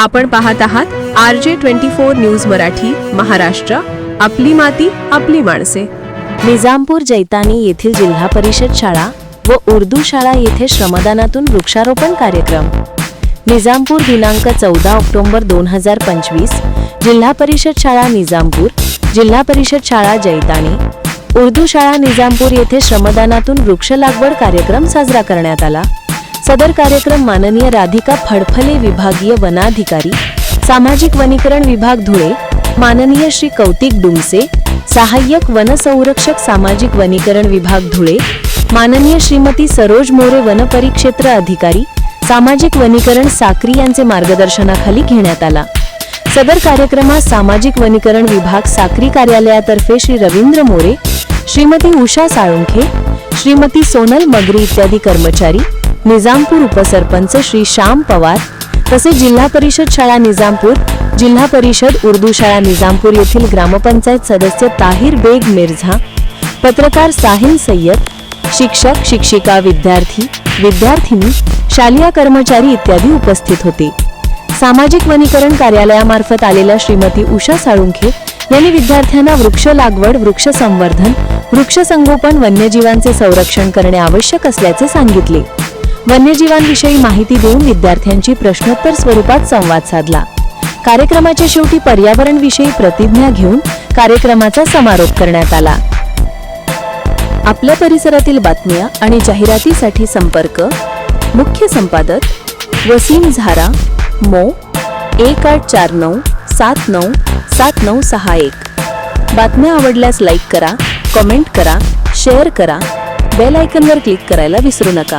आपण पाहत आहात R J twenty four news Marathi Maharashtra. आपली माती आपली माणसे. निजामपूर जैतानी येथील जिल्हा परिषद शाळा व उर्दू शाळा येथे श्रमदानातून वृक्षारोपण कार्यक्रम. निजामपूर दिनांक चौदा ऑक्टोबर दोन हजार पंचवीस जिल्हा परिषद शाळा निजामपूर जिल्हा परिषद शाळा जैतानी. उर्दू शाळा निजामपूर येथे श्रमदानातून वृक्ष लागवड कार्यक्रम साजरा करण्यात आला. सदर कार्यक्रम माननीय राधिका फडफले विभागीय वनाधिकारी सामाजिक वनीकरण विभाग धुळे माननीय श्री कौतिक डुमसे सहाय्यक वनसंरक्षक सामाजिक वनीकरण विभाग धुळे माननीय श्रीमती सरोज मोरे वनपरिक्षेत्र अधिकारी सामाजिक वनीकरण साक्री यांचे मार्गदर्शनाखाली घेण्यात आला. सदर कार्यक्रमात सामाजिक वनीकरण विभाग साक्री कार्यालयातर्फे श्री रवींद्र मोरे श्रीमती उषा साळुंखे श्रीमती सोनल मगरी इत्यादी कर्मचारी निजामपूर उपसरपंच श्री श्याम पवार तसेच जिल्हा परिषद शाळा निजामपूर जिल्हा परिषद उर्दू शाळा निजामपूर येथील ग्रामपंचायत सदस्य ताहिर बेग मिर्झा पत्रकार साहिल सय्यद शिक्षक शिक्षिका विद्यार्थी विद्यार्थिनी शालेय कर्मचारी इत्यादी उपस्थित होते. सामाजिक वनीकरण कार्यालयामार्फत आलेल्या श्रीमती उषा साळुंखे यांनी विद्यार्थ्यांना वृक्ष लागवड वृक्ष संवर्धन वृक्ष संगोपन वन्यजीवांचे संरक्षण करणे आवश्यक असल्याचे सांगितले. वन्यजीवांविषयी माहिती देऊन विद्यार्थ्यांची प्रश्नोत्तर स्वरूपात संवाद साधला. कार्यक्रमाच्या शेवटी पर्यावरणविषयी प्रतिज्ञा घेऊन कार्यक्रमाचा समारोप करण्यात आला. आपल्या परिसरातील बातम्या आणि जाहिरातीसाठी संपर्क मुख्य संपादक वसीम झारा मो. एक आठ चार नऊ सात नऊ सात नऊ सहा एक. बातम्या आवडल्यास लाईक करा कमेंट करा शेअर करा बेल आयकनवर क्लिक करायला विसरू नका.